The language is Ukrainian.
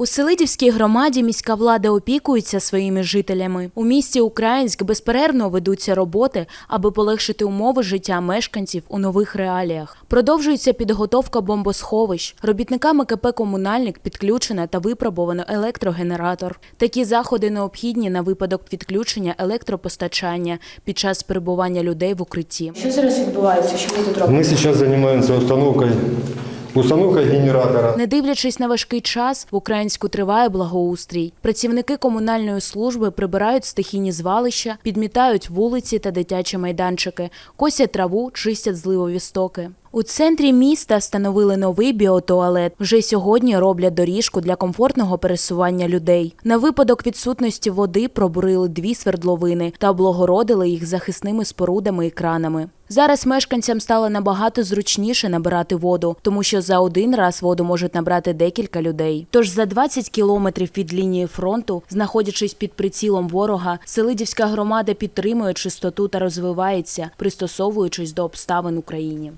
У Селидівській громаді міська влада опікується своїми жителями. У місті Українськ безперервно ведуться роботи, аби полегшити умови життя мешканців у нових реаліях. Продовжується підготовка бомбосховищ. Робітниками КП Комунальник підключено та випробовано електрогенератор. Такі заходи необхідні на випадок відключення електропостачання під час перебування людей в укритті. Що зараз відбувається? Що ви тут робите? Мы сейчас занимаемся установкой, установкой генератора. Не дивлячись на важкий час, в Українську триває благоустрій. Працівники комунальної служби прибирають стихійні звалища, підмітають вулиці та дитячі майданчики, косять траву, чистять зливові стоки. У центрі міста встановили новий біотуалет. Вже сьогодні роблять доріжку для комфортного пересування людей. На випадок відсутності води пробурили дві свердловини та облагородили їх захисними спорудами і кранами. Зараз мешканцям стало набагато зручніше набирати воду, тому що за один раз воду можуть набрати декілька людей. Тож за 20 кілометрів від лінії фронту, знаходячись під прицілом ворога, Селидівська громада підтримує чистоту та розвивається, пристосовуючись до обставин Україні.